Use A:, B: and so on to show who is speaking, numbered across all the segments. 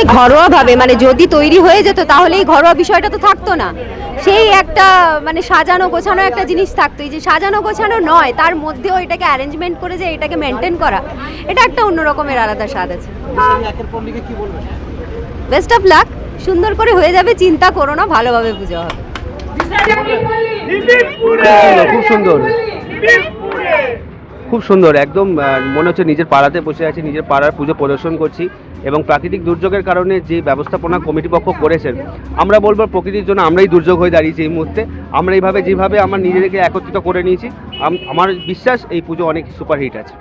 A: যে ঘরোয়াভাবে মানে যদি তৈরি হয়ে যেত তাহলে এই ঘরোয়া বিষয়টা তো থাকতো না। সেই একটা মানে সাজানো গোছানো একটা জিনিস থাকতো এই যে সাজানো গোছানো নয় তার মধ্যেও এটাকে অ্যারেঞ্জমেন্ট করে যে এটাকে মেনটেন করা এটা একটা অন্য রকমের আলাদা স্বাদ আছে। বেস্ট অফ লাক সুন্দর করে হয়ে যাবে চিন্তা করো না ভালোভাবে পুজো হবে।
B: খুব সুন্দর। খুব সুন্দর, একদম মনে হচ্ছে নিজের পাড়াতে বসে আছি, নিজের পাড়ার পুজো প্রদর্শন করছি এবং প্রাকৃতিক দুর্যোগের কারণে যে ব্যবস্থাপনা কমিটি পক্ষ করেছেন, আমরা বলব প্রকৃতির জন্য আমরাই দুর্যোগ হয়ে দাঁড়িয়েছি এই মুহূর্তে। আমরা এইভাবে, যেভাবে আমার নিজেদেরকে একত্রিত করে নিয়েছি আমার বিশ্বাস এই পুজো অনেক সুপারহিট আছে।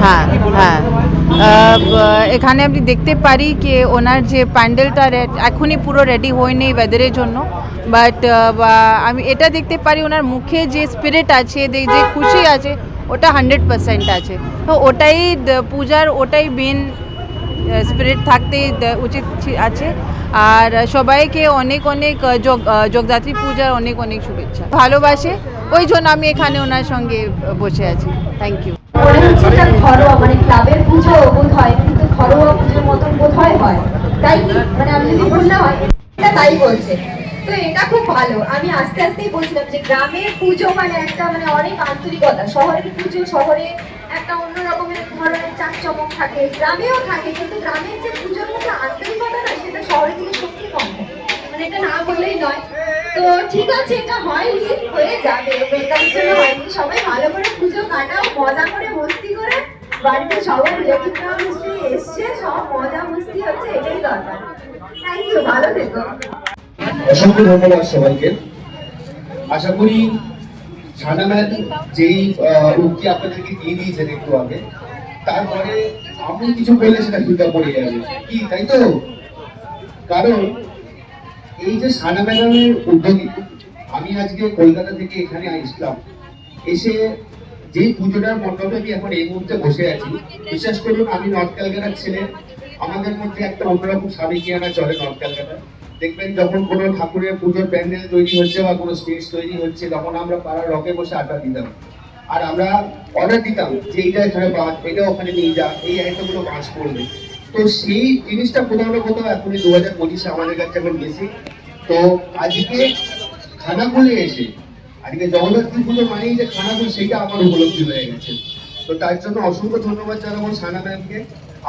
C: হ্যাঁ হ্যাঁ। এখানে আপনি দেখতে পারি যে ওনার যে প্যান্ডেলটা এখনই পুরো রেডি হয়নি ওয়েদারের জন্য। বাট আমি এটা দেখতে পারি ওনার মুখে যে স্পিরিট আছে যে- খুশি আছে ওটা হান্ড্রেড পার্সেন্ট আছে। তো ওটাই পূজার ওটাই মেন স্পিরিট থাকতে উচিত আছে। আর সবাইকে অনেক অনেক আহ, যোগ আহ, জগদ্ধাত্রী পূজার অনেক অনেক শুভেচ্ছা। ভালোবাসে। ওই জন্য আমি এখানে ওনার সঙ্গে বসে আছি। থ্যাংক ইউ
D: ঘরোয়া মানে ক্লাবের পুজো কিন্তু ঘরোয়া পুজোর মতন বোধ হয় তাই মানে তাই বলছে। তো এটা খুব ভালো। আমি আস্তে আস্তেই বলছিলাম যে পুজো মানে একটা মানে অনেক আন্তরিকতা। শহরের পুজো, শহরে একটা ধরনের থাকে। গ্রামেও থাকে, কিন্তু যে পুজোর মধ্যে আন্তরিকতা সেটা শহরের থেকে সত্যি কম। মানে এটা না বললেই নয়। তো ঠিক আছে, এটা হয়নি হয়ে যাবে। বেকারের জন্য হয়নি সবাই ভালো করে পুজো কাটাও, মজা করে মস্তি করে। বাড়িতে সবাই রিলেটিভরা মিস্ত্রি এসছে, সব মজা মস্তি হচ্ছে, এটাই দরকার। থ্যাংক ইউ ভালো থেকো।
E: অসংখ্য ধন্যবাদ সবাইকে। আশা করি সানা ম্যাম যেই উক্তি আপনাদেরকে দিয়ে দিয়েছেন একটু আগে, তারপরে আপনি কিছু বললে সেটা ফিকা পড়ে যাবে। কি, তাই তো? কারণ এই যে সানা ম্যাডামের উদ্যোগে আমি আজকে কলকাতা থেকে এখানে আসলাম। এসে যে পুজোটার মণ্ডপে আমি এখন এই মুহূর্তে বসে আছি, বিশ্বাস করুন আমি নর্থ ক্যালকাটার ছেলে। আমাদের মধ্যে একটা অন্যরকম সাবেকিয়ানা চলে নর্থ ক্যালকাটা। দেখবেন যখন কোনো ঠাকুরের পুজোর প্যান্ডেল তৈরি হচ্ছে বা কোনো স্টেজ তৈরি হচ্ছে, তখন আমরা পাড়ার রকে বসে আড্ডা দিতাম। আর আমরা অর্ডার দিতাম যে এইটা এখানে বাঁধ এটা ওখানে নিয়ে যা এই আইটেমগুলো বাঁচ করবে। তো সেই জিনিসটা কোথাও না কোথাও এখন দু হাজার পঁচিশে আমাদের কাছে এখন বেশি তো আজকে খানাকুলে এসে, আজকে জগদ্ধাত্রী পুজো মানেই যে খানাকুল সেইটা আমার উপলব্ধি হয়ে গেছে। তো তার জন্য অসংখ্য ধন্যবাদ জানাব সানা ম্যামকে।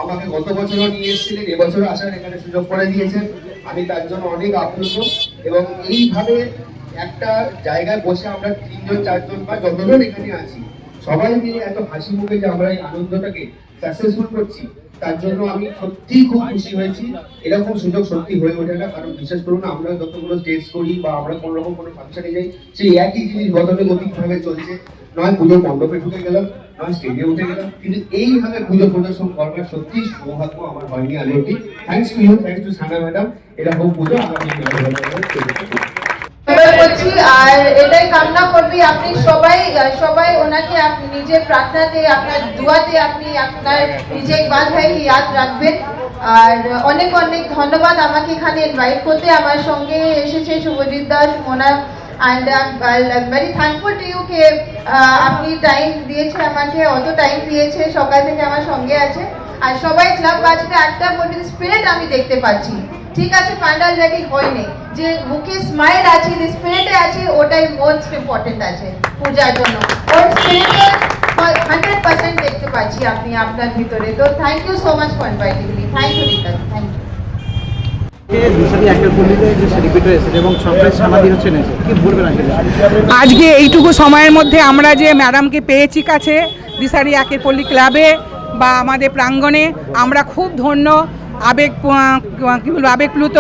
E: আমাকে গত বছরও নিয়ে এসেছিলেন, এবছরও আসার এখানে সুযোগ করে দিয়েছেন। আমি তার জন্য অনেক আপ্লুত। এবং এইভাবে একটা জায়গায় বসে আমরা তিনজন, চারজন বা যতজন এখানে আছি, সবাই মিলে এত হাসি মুখে যে আমরা এই আনন্দটাকে সাকসেসফুল করছি। তার জন্য আমি সত্যি খুব খুশি হয়েছি। এরকম সুযোগ সত্যি হয়ে ওঠে না। কারণ বিশেষ করুন, আমরা যতগুলো স্টেজ করি বা আমরা কোনো রকম কোনো ফাংশনে যাই, সেই একই জিনিস গতানুগতিক ভাবে চলছে। নয় পুজোর মণ্ডপে ঢুকে গেলাম, নয় স্টেজে উঠে গেলাম। কিন্তু এইভাবে পুজো প্রদর্শন করবার সত্যি সৌভাগ্য আমার হয়নি আর অব্দি thanks to you thanks to Sana madam এরকম পুজো আগামী
C: আর এটাই কামনা করবি, আপনি সবাই সবাই ওনাকে নিজের প্রার্থনাতে, আপনার দুয়াতে আপনি আপনার বাদ ভাইকে ইয়াদ রাখবেন। আর অনেক অনেক ধন্যবাদ আমাকে এখানে ইনভাইট করতে। আমার সঙ্গে এসেছে Subhajit Das, Mona and very thankful to you কে আপনি টাইম দিয়েছে আমাকে, অত টাইম দিয়েছে, সকাল থেকে আমার সঙ্গে আছে। আর সবাই ক্লাব বাজতে একটা মধ্যে স্পিরিট আমি দেখতে পাচ্ছি। ঠিক আছে প্যান্ডাল রেডি হয়নি। যে মুখে স্মাইল আছে, যে স্পিরিটে আছে, ওটাই মোস্ট ইম্পর্টেন্ট আছে পূজার জন্য। ওর স্পিরিটে হান্ড্রেড পার্সেন্ট দেখতে পাচ্ছি আপনি আপনার ভিতরে। তো thank you so much for inviting me thank you Rita thank you
F: আজকে
G: এইটুকু সময়ের মধ্যে আমরা যে ম্যাডামকে পেয়েছি কাছে, দিশারি একের পল্লী ক্লাবে বা আমাদের প্রাঙ্গণে, আমরা খুব ধন্য, আবেগ কী বলব, আবেগপ্লুত।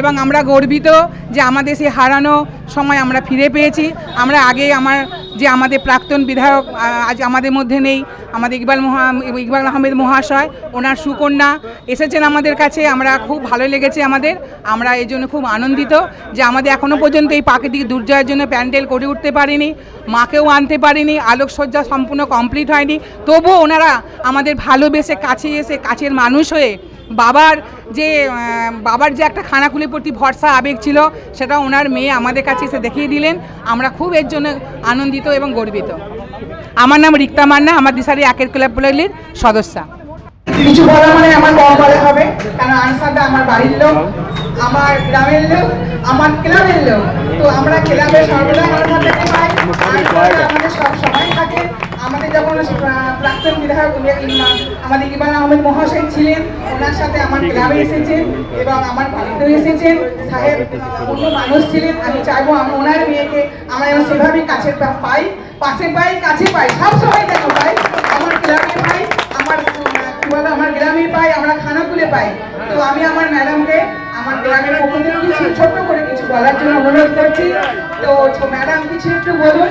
G: এবং আমরা গর্বিত যে আমাদের সেই হারানো সময় আমরা ফিরে পেয়েছি। আমরা আগে আমার যে আমাদের প্রাক্তন বিধায়ক আজ আমাদের মধ্যে নেই, আমাদের ইকবাল মহা ইকবাল আহমেদ মহাশয়, ওনার সুকন্যা এসেছেন আমাদের কাছে। আমরা খুব ভালো লেগেছে আমাদের। আমরা এই জন্য খুব আনন্দিত যে আমাদের এখনও পর্যন্ত এই প্রাকৃতিক দুর্যোগের জন্য প্যান্ডেল করে উঠতে পারিনি, মাকেও আনতে পারিনি, আলোকসজ্জা সম্পূর্ণ কমপ্লিট হয়নি। তবুও ওনারা আমাদের ভালোবেসে কাছে এসে কাছের মানুষ হয়ে বাবার যে বাবার যে একটা খানাকুলির প্রতি ভরসা, আবেগ ছিল, সেটা ওনার মেয়ে আমাদের কাছে এসে দেখিয়ে দিলেন। আমরা খুব এর জন্য আনন্দিত এবং গর্বিত। আমার নাম রিক্তা মান্না, আমার দিশারি একের ক্লাবের সদস্যা। কিছু বলা মানে আমার কম বলা হবে, কারণ আনসারটা আমার বাড়ির লোক, আমার গ্রামের লোক, আমার ক্লাবের লোক। তো আমরা ক্লাবে সর্বদা আমাদের সব সময় থাকে। আমাদের যখন আহ, প্রাক্তন বিধায়ক আমাদের ইমান আহমেদ মহাশয় ছিলেন ওনার সাথে আমার গ্রামে এসেছেন এবং আমার বাড়িতেও এসেছেন। সাহেব অন্য মানুষ ছিলেন আমি চাইব আমি ওনার মেয়েকে আমরা যেন সেভাবেই কাছে পাই পাশে পাই কাছে পাই সব সময় যেন পাই। আমার গ্রামে পাই আমার কি বলে আমার গ্রামে পাই আমরা খানা খানাকুলে পাই। তো আমি আমার ম্যাডামকে আমার গ্রামের পক্ষ থেকে কিছু ছোট্ট করে কিছু বলার জন্য অনুরোধ করছি। তো ম্যাডাম কিছু একটু বলুন।